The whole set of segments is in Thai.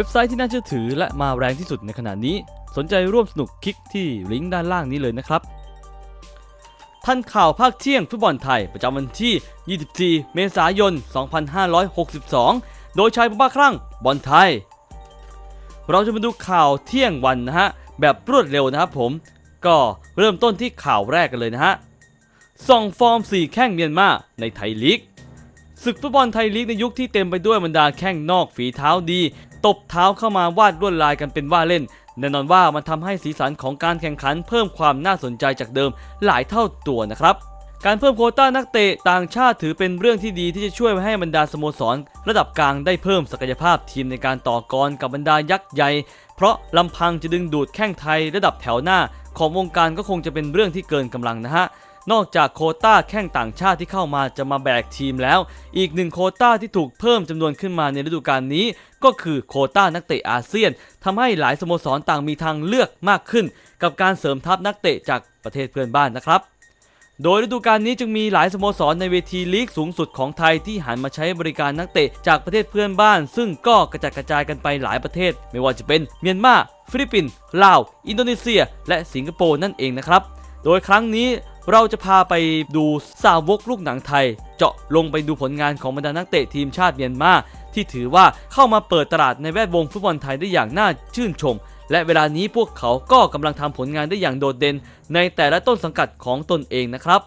ว็บไซต์ที่น่าเชื่อถือและมาแรงที่สุดในขณะนี้ สนใจร่วมสนุกคลิกที่ลิงก์ด้านล่างนี้เลยนะครับท่านข่าวภาคเที่ยงฟุตบอลไทยประจำวันที่ 24 เมษายน 2562 โดยชายบ้าคลั่งบอลไทย เราจะมาดูข่าวเที่ยงวันนะฮะ แบบรวดเร็วนะครับผม ก็เริ่มต้นที่ข่าวแรกกันเลยนะฮะส่องฟอร์ม 4 แข้งเมียนมาในไทยลีก ศึกฟุตบอลไทยลีกในยุคที่เต็มไปด้วยบรรดาแข้งนอกฝีเท้าดี ตบเท้าเข้ามาวาดลวดลายกันเป็นว่าเล่น แน่นอนว่ามันทำให้สีสันของการแข่งขันเพิ่มความน่าสนใจจากเดิมหลายเท่าตัวนะครับการเพิ่มโควต้านักเตะต่างชาติถือเป็นเรื่องที่ดีที่จะช่วยให้บรรดาสโมสร ระดับกลางได้เพิ่มศักยภาพทีมในการต่อกรกับบรรดายักษ์ใหญ่ เพราะลำพังจะดึงดูดแข้งไทยระดับแถวหน้า ของวงการก็คงจะเป็นเรื่องที่เกินกำลังนะฮะ นอกจากโคต้าแข้งต่างชาติที่เข้ามาจะมาแบกทีมแล้ว อีกหนึ่งโคต้าที่ถูกเพิ่มจำนวนขึ้นมาในฤดูกาลนี้ ก็คือโคต้านักเตะอาเซียนทำให้หลายสโมสรต่างมีทางเลือกมากขึ้น กับการเสริมทัพนักเตะจากประเทศเพื่อนบ้านนะครับโดยฤดูกาลนี้จึงมีหลายสโมสรในเวทีลีกสูงสุดของไทยที่หันมาใช้บริการนักเตะจากประเทศเพื่อนบ้าน ซึ่งก็กระจัดกระจายกันไปหลายประเทศ ไม่ว่าจะเป็นเมียนมา ฟิลิปปินส์ลาว อินโดนีเซีย และสิงคโปร์นั่นเองนะครับ โดยครั้งนี้ เราจะพาไปดูสาวกลูกหนังไทย เจาะลงไปดูผลงานของบรรดานักเตะทีมชาติเมียนมาที่ถือว่าเข้ามาเปิดตลาดในแวดวงฟุตบอลไทยได้อย่างน่าชื่นชม และเวลานี้พวกเขาก็กำลังทำผลงานได้อย่างโดดเด่น ในแต่ละต้นสังกัดของตนเองนะครับ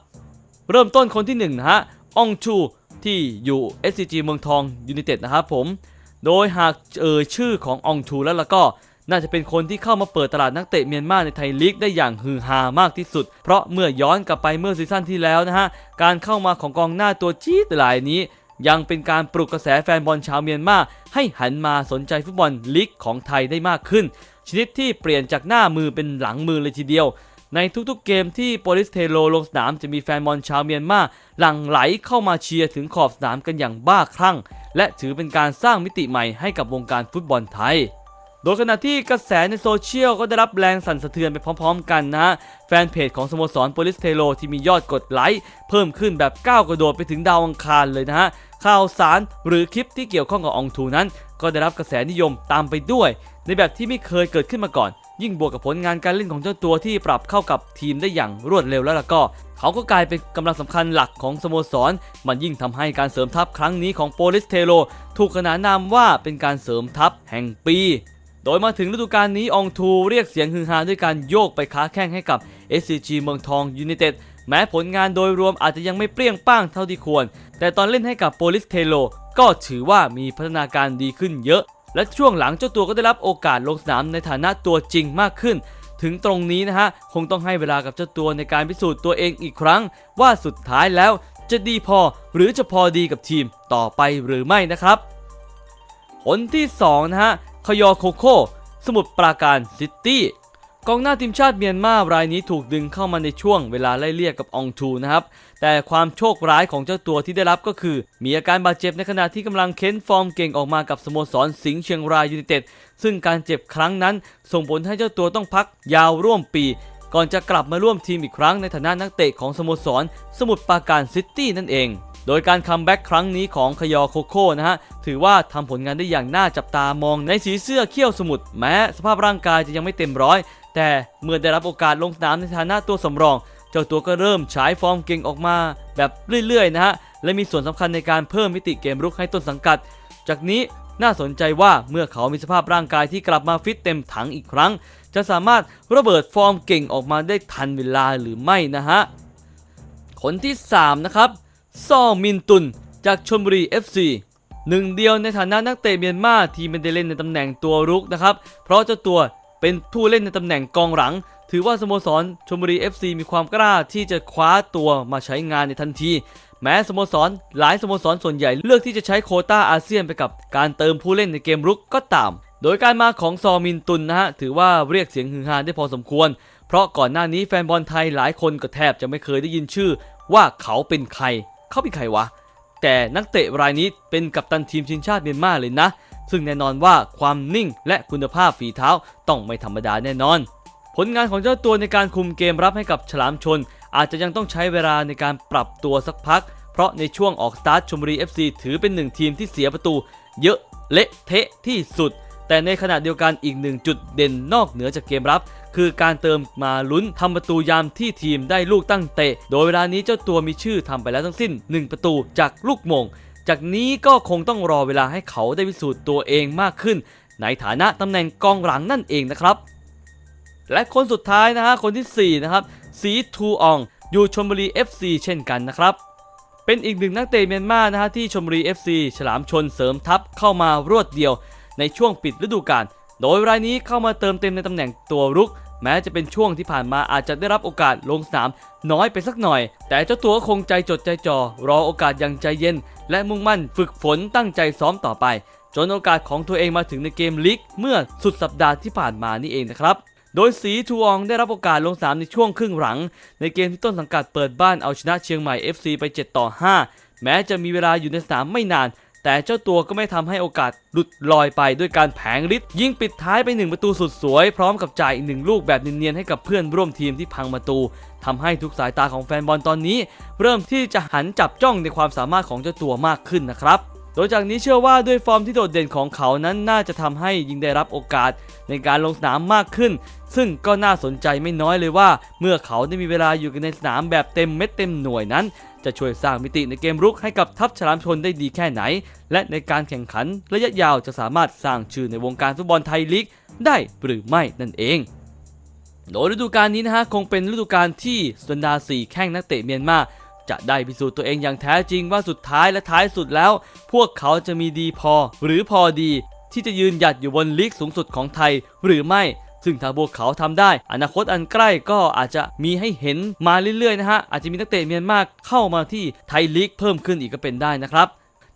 เริ่มต้นคนที่1นะฮะอองชูที่อยู่ SCG เมืองทองยูไนเต็ดนะครับผม โดยหากเอ่ยชื่อของอองชูแล้วแล้วก็ น่าจะเป็นคนที่เข้ามาเปิดตลาดนักเตะเมียนมาในไทยลีกได้อย่างฮือฮามากที่สุด เพราะเมื่อย้อนกลับไปเมื่อซีซั่นที่แล้วนะฮะ การเข้ามาของกองหน้าตัวจี๊ดรายนี้ ยังเป็นการปลุกกระแสแฟนบอลชาวเมียนมาให้หันมาสนใจฟุตบอลลีกของไทยได้มากขึ้น ชนิดที่เปลี่ยนจากหน้ามือเป็นหลังมือเลยทีเดียวในทุกๆเกมที่โปลิสเทโลลงสนามจะมีแฟนบอลชาวเมียนมาหลั่งไหลเข้ามาเชียร์ถึงขอบสนามกันอย่างบ้าคลั่ง และถือเป็นการสร้างมิติใหม่ให้กับวงการฟุตบอลไทย โดยขณะที่กระแสในโซเชียลก็ได้รับแรงสั่นสะเทือนไปพร้อมๆกันนะฮะ แฟนเพจของสโมสรโปลิสเทโลที่มียอดกดไลค์เพิ่มขึ้นแบบก้าวกระโดดไปถึงดาวอังคารเลยนะฮะ ข่าวสารหรือคลิปที่เกี่ยวข้องกับองทูนั้น ก็ได้รับกระแสนิยมตามไปด้วย ในแบบที่ไม่เคยเกิดขึ้นมาก่อน ยิ่งบวกกับผลงานการเล่นของเจ้าตัวที่ปรับเข้ากับทีมได้อย่างรวดเร็วแล้วล่ะก็ เขาก็กลายเป็นกำลังสำคัญหลักของสโมสร มันยิ่งทำให้การเสริมทัพครั้งนี้ของโปลิสเทโลถูกขนานนามว่าเป็นการเสริมทัพแห่งปี โดยมาถึงฤดูกาลนี้องทูเรียกเสียงฮือฮาด้วยการโยกไปค้าแข้งให้กับ SCG เมืองทองยูไนเต็ดแม้ผลงานโดยรวมอาจจะยังไม่เปรี้ยงป้างเท่าที่ควร แต่ตอนเล่นให้กับโปลิสเทโลก็ถือว่ามีพัฒนาการดีขึ้นเยอะ และช่วงหลังเจ้าตัวก็ได้รับโอกาสลงสนามในฐานะตัวจริงมากขึ้น ถึงตรงนี้นะฮะ คงต้องให้เวลากับเจ้าตัวในการพิสูจน์ตัวเองอีกครั้ง ว่าสุดท้ายแล้วจะดีพอหรือจะพอดีกับทีมต่อไปหรือไม่นะครับคนที่2นะฮะ คยอโคโค สมุทรปราการซิตี้กองหน้าทีมชาติเมียนมารายนี้ถูกดึงเข้ามาในช่วงเวลาไล่เลี่ยกับองทูนะครับ แต่ความโชคร้ายของเจ้าตัวที่ได้รับก็คือ มีอาการบาดเจ็บในขณะที่กำลังเค้นฟอร์มเก่งออกมากับสโมสรสิงห์เชียงรายยูไนเต็ด ซึ่งการเจ็บครั้งนั้น ส่งผลให้เจ้าตัวต้องพักยาวร่วมปี ก่อนจะกลับมาร่วมทีมอีกครั้งในฐานะนักเตะของสโมสร สมุทรปราการซิตี้นั่นเอง โดยการคัมแบ็กครั้งนี้ของคยอโคโค่นะฮะ ถือว่าทำผลงานได้อย่างน่าจับตามองในสีเสื้อเขี้ยวสมุทรแม้สภาพร่างกายจะยังไม่เต็มร้อย แต่เมื่อได้รับโอกาสลงสนามในฐานะตัวสำรอง เจ้าตัวก็เริ่มฉายฟอร์มเก่งออกมา แบบเรื่อยๆนะฮะและมีส่วนสำคัญในการเพิ่มมิติเกมรุกให้ต้นสังกัด จากนี้น่าสนใจว่าเมื่อเขามีสภาพร่างกายที่กลับมาฟิตเต็มถังอีกครั้ง จะสามารถระเบิดฟอร์มเก่งออกมาได้ทันเวลาหรือไม่นะฮะคนที่ 3 นะครับ ซ่อมินตุน จากชลบุรี FC หนึ่งเดียวในฐานะนักเตะเมียนมาที่ไม่ได้เล่นในตำแหน่งตัวรุกนะครับ เพราะเจ้าตัวเป็นผู้เล่นในตำแหน่งกองหลัง ถือว่าสโมสรชลบุรี FC มีความกล้าที่จะคว้าตัวมาใช้งานในทันที แม้สโมสรหลายสโมสรส่วนใหญ่เลือกที่จะใช้โคต้าอาเซียนไปกับการเติมผู้เล่นในเกมรุกก็ตาม โดยการมาของซอมินตุนนะฮะถือว่าเรียกเสียงฮือฮาได้พอสมควร เพราะก่อนหน้านี้แฟนบอลไทยหลายคนก็แทบจะไม่เคยได้ยินชื่อว่าเขาเป็นใคร เขาเป็นใครวะ แต่นักเตะรายนี้เป็นกัปตันทีมทีมชาติเมียนมาเลยนะ ซึ่งแน่นอนว่าความนิ่งและคุณภาพฝีเท้าต้องไม่ธรรมดาแน่นอน ผลงานของเจ้าตัวในการคุมเกมรับให้กับฉลามชน อาจจะยังต้องใช้เวลาในการปรับตัวสักพัก เพราะในช่วงออกสตาร์ทชมบุรี FC ถือเป็นหนึ่งทีมที่เสียประตู เยอะเละเทะที่สุดแต่ในขณะเดียวกันอีกหนึ่งจุดเด่นนอกเหนือจากเกมรับ คือการเติมมาลุ้นทำประตูยามที่ทีมได้ลูกตั้งเตะ โดยเวลานี้เจ้าตัวมีชื่อทำไปแล้วทั้งสิ้น 1 ประตูจากลูกมง จากนี้ก็คงต้องรอเวลาให้เขาได้พิสูจน์ตัวเองมากขึ้น ในฐานะตำแหน่งกองหลังนั่นเองนะครับ และคนสุดท้ายนะฮะคนทีสี่4นะครับสีทูอองอยู่ชลบุรี FC เช่นกันนะครับเป็นอีกหนึ่งนักเตะเมียนมานะฮะที่ชลบุรี FC ฉลามชนเสริมทัพเข้ามารวดเดียว ในช่วงปิดฤดูกาล โดยรายนี้เข้ามาเติมเต็มในตำแหน่งตัวรุก แม้จะเป็นช่วงที่ผ่านมาอาจจะได้รับโอกาสลงสนามน้อยไปสักหน่อย แต่เจ้าตัวก็คงใจจดใจจ่อรอโอกาสอย่างใจเย็น และมุ่งมั่นฝึกฝนตั้งใจซ้อมต่อไป จนโอกาสของตัวเองมาถึงในเกมลีกเมื่อสุดสัปดาห์ที่ผ่านมานี่เองนะครับโดยสีทูอองได้รับโอกาสลงสนามในช่วงครึ่งหลัง ในเกมที่ต้นสังกัดเปิดบ้านเอาชนะเชียงใหม่ FC ไป 7 ต่อ 5 แม้จะมีเวลาอยู่ในสนามไม่นาน แต่เจ้าตัวก็ไม่ทำให้โอกาสหลุดลอยไปด้วยการแผงฤทธิ์ยิงปิดท้ายไป 1 ประตูสุดสวย พร้อมกับจ่ายอีกหนึ่งลูกแบบเนียนๆให้กับเพื่อนร่วมทีมที่พังประตูทำให้ทุกสายตาของแฟนบอลตอนนี้ เริ่มที่จะหันจับจ้องในความสามารถของเจ้าตัวมากขึ้นนะครับ โดยจากนี้เชื่อว่าด้วยฟอร์มที่โดดเด่นของเขานั้นน่าจะทำให้ยิงได้รับโอกาสในการลงสนามมากขึ้น ซึ่งก็น่าสนใจไม่น้อยเลยว่า เมื่อเขาได้มีเวลาอยู่กันในสนามแบบเต็มเม็ดเต็มหน่วยนั้น จะช่วยสร้างมิติในเกมรุกให้กับทัพฉลามชนได้ดีแค่ไหน และในการแข่งขันระยะยาวจะสามารถสร้างชื่อในวงการฟุตบอลไทยลีกได้หรือไม่นั่นเอง โดยฤดูกาลนี้นะฮะคงเป็นฤดูกาลที่สุนดาสีแข้งนักเตะเมียนมา จะได้พิสูจน์ตัวเองอย่างแท้จริงว่าสุดท้ายและท้ายสุดแล้ว พวกเขาจะมีดีพอ หรือพอดี ที่จะยืนหยัดอยู่บนลีกสูงสุดของไทย หรือไม่ซึ่งถ้าพวกเขาทำได้ อนาคตอันใกล้ก็อาจจะมีให้เห็นมาเรื่อยๆนะฮะ อาจจะมีนักเตะเมียนมาเข้ามาที่ไทยลีกเพิ่มขึ้นอีกก็เป็นได้นะครับ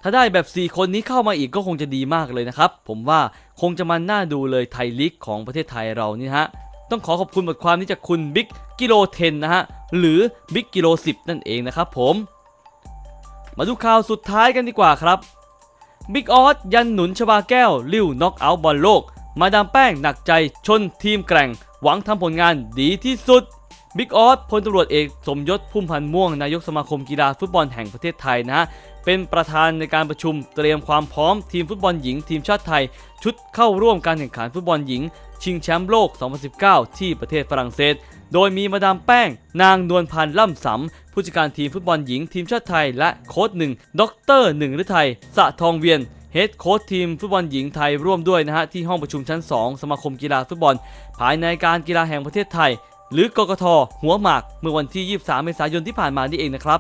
ถ้าได้แบบ 4 คนนี้เข้ามาอีกก็คงจะดีมากเลยนะครับ ผมว่าคงจะมันน่าดูเลยไทยลีกของประเทศไทยเรานี่ฮะ ต้องขอขอบคุณบทความนี้จากคุณบิ๊กกิโลเทนนะฮะ หรือบิ๊กกิโล10นั่นเองนะครับผม มาดูข่าวสุดท้ายกันดีกว่าครับบิ๊กออสยันหนุนชบาแก้ว ลิ้วน็อกเอาท์บอลโลก มาดามแป้งหนักใจชนทีมแกร่ง หวังทำผลงานดีที่สุดบิ๊กออสพลตำรวจเอกสมยศพุ่มพันธ์ม่วง นายกสมาคมกีฬาฟุตบอลแห่งประเทศไทยนะฮะ เป็นประธานในการประชุมเตรียมความพร้อมทีมฟุตบอลหญิง ทีมชาติไทย ชุดเข้าร่วมการแข่งขันฟุตบอลหญิง ชิงแชมป์โลก 2019 ที่ประเทศฝรั่งเศส โดยมีมาดามแป้ง นางนวลพันธ์ล่ำสำ ผู้จัดการทีมฟุตบอลหญิงทีมชาติไทย และโค้ชหนึ่งดรหนึ่งฤทัยสะทองเวียนเฮดโค้ชทีมฟุตบอลหญิงไทยร่วมด้วยนะฮะที่ห้องประชุมชั้น 2 สมาคมกีฬาฟุตบอล ภายในการกีฬาแห่งประเทศไทย หรือกกทหัวหมาก เมื่อวันที่ 23 เมษายนที่ผ่านมานี่เองนะครับ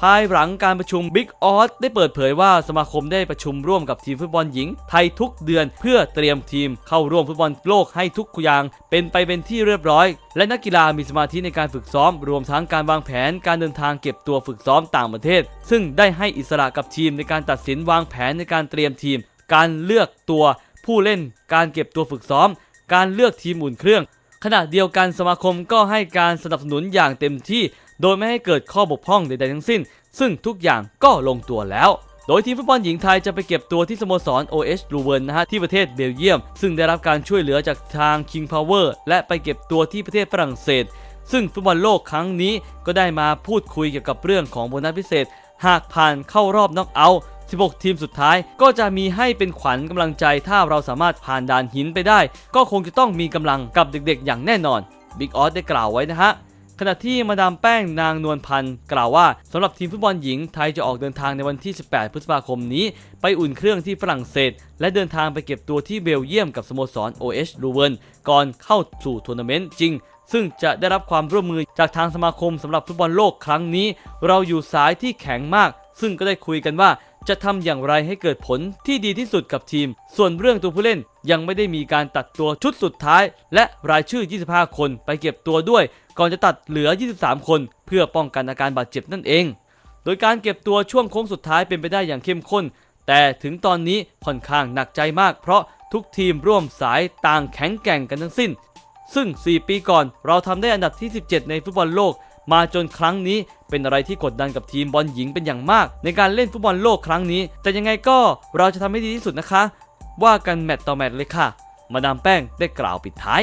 ภายหลังการประชุม Big o อ s ได้เปิดเผยว่าสมาคมได้ประชุมร่วมกับทีมฟุตบอลหญิง ไทยทุกเดือนเพื่อเตรียมทีมเข้าร่วมฟุตบอลโลกให้ทุกอย่าง เป็นไปเป็นที่เรียบร้อย และนักกีฬามีสมาธิในการฝึกซ้อม รวมทั้งการวางแผนการเดินทางเก็บตัวฝึกซ้อมต่างประเทศ ซึ่งได้ให้อิสระกับทีมในการตัดสินวางแผนในการเตรียมทีม การเลือกตัวผู้เล่น การเก็บตัวฝึกซ้อม การเลือกทีมอุ่นเครื่องขณะเดียวกันสมาคมก็ให้การสนับสนุนอย่างเต็มที่ โดยไม่ให้เกิดข้อบกพร่องใดๆทั้งสิ้น ซึ่งทุกอย่างก็ลงตัวแล้วโดยทีมฟุตบอลหญิงไทยจะไปเก็บตัวที่สโมสร OH ลูเวิร์นนะฮะที่ประเทศเบลเยียม ซึ่งได้รับการช่วยเหลือจากทาง King Power และไปเก็บตัวที่ประเทศฝรั่งเศส ซึ่งฟุตบอลโลกครั้งนี้ก็ได้มาพูดคุยเกี่ยวกับเรื่องของโบนัสพิเศษ หากผ่านเข้ารอบน็อกเอาท์16 ทีมสุดท้ายก็จะมีให้เป็นขวัญกำลังใจถ้าเราสามารถผ่านด่านหินไปได้ ก็คงจะต้องมีกำลังกับเด็กๆ อย่างแน่นอนบิ๊กออสได้กล่าวไว้นะฮะ ขณะที่มาดามแป้งนางนวลพันธ์กล่าวว่าสำหรับทีมฟุตบอลหญิงไทยจะออกเดินทางในวันที่ 18 พฤษภาคมนี้ ไปอุ่นเครื่องที่ฝรั่งเศส และเดินทางไปเก็บตัวที่เบลเยียมกับสโมสร OH ลูเวนก่อนเข้าสู่ทัวร์นาเมนต์จริง ซึ่งจะได้รับความร่วมมือจากทางสมาคมสำหรับฟุตบอลโลกครั้งนี้ เราอยู่สายที่แข็งมาก ซึ่งก็ได้คุยกันว่าจะทำอย่างไรให้เกิดผลที่ดีที่สุดกับทีม ส่วนเรื่องตัวผู้เล่นยังไม่ได้มีการตัดตัวชุดสุดท้าย และรายชื่อ 25 คนไปเก็บตัวด้วย ก่อนจะตัดเหลือ 23 คน เพื่อป้องกันอาการบาดเจ็บนั่นเอง โดยการเก็บตัวช่วงโค้งสุดท้ายเป็นไปได้อย่างเข้มข้น แต่ถึงตอนนี้ค่อนข้างหนักใจมาก เพราะทุกทีมร่วมสายต่างแข็งแกร่งกันทั้งสิ้น ซึ่ง 4 ปีก่อนเราทำได้อันดับที่ 17 ในฟุตบอลโลก มาจนครั้งนี้เป็นอะไรที่กดดันกับทีมบอลหญิงเป็นอย่างมาก ในการเล่นฟุตบอลโลกครั้งนี้ แต่ยังไงก็เราจะทำให้ดีที่สุดนะคะ ว่ากันแมตต์ต่อแมตต์เลยค่ะ มาดามแป้งได้กล่าวปิดท้าย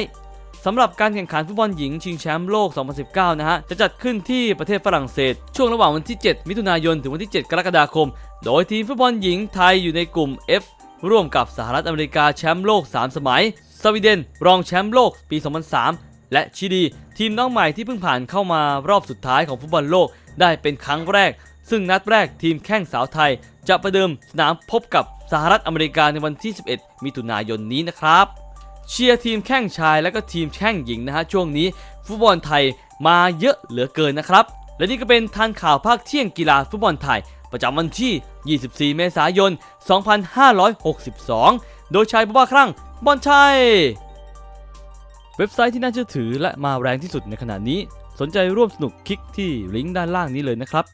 สำหรับการแข่งขันฟุตบอลหญิงชิงแชมป์โลก 2019 นะฮะ จะจัดขึ้นที่ประเทศฝรั่งเศส ช่วงระหว่างวันที่ 7 มิถุนายน ถึงวันที่ 7 กรกฎาคม โดยทีมฟุตบอลหญิงไทยอยู่ในกลุ่ม F ร่วมกับสหรัฐอเมริกาแชมป์โลก 3 สมัย สวีเดน รองแชมป์โลกปี 2003 และชิลี ทีมน้องใหม่ที่เพิ่งผ่านเข้ามารอบสุดท้ายของฟุตบอลโลกได้เป็นครั้งแรก ซึ่งนัดแรกทีมแข้งสาวไทย จะประเดิมสนามพบกับสหรัฐอเมริกาในวันที่ 11 มิถุนายนนี้นะครับ เชียร์ทีมแข้งชายและก็ทีมแข้งหญิงนะฮะช่วงนี้ ฟุตบอลไทยมาเยอะเหลือเกินนะครับ และนี่ก็เป็นทันข่าวภาคเที่ยงกีฬาฟุตบอลไทย ประจำวันที่ 24 เมษายน 2562 โดยชายบ้าครั่งบอลชัย เว็บไซต์ที่น่าเชื่อถือและมาแรงที่สุดในขณะนี้ สนใจร่วมสนุกคลิกที่ลิงก์ด้านล่างนี้เลยนะครับ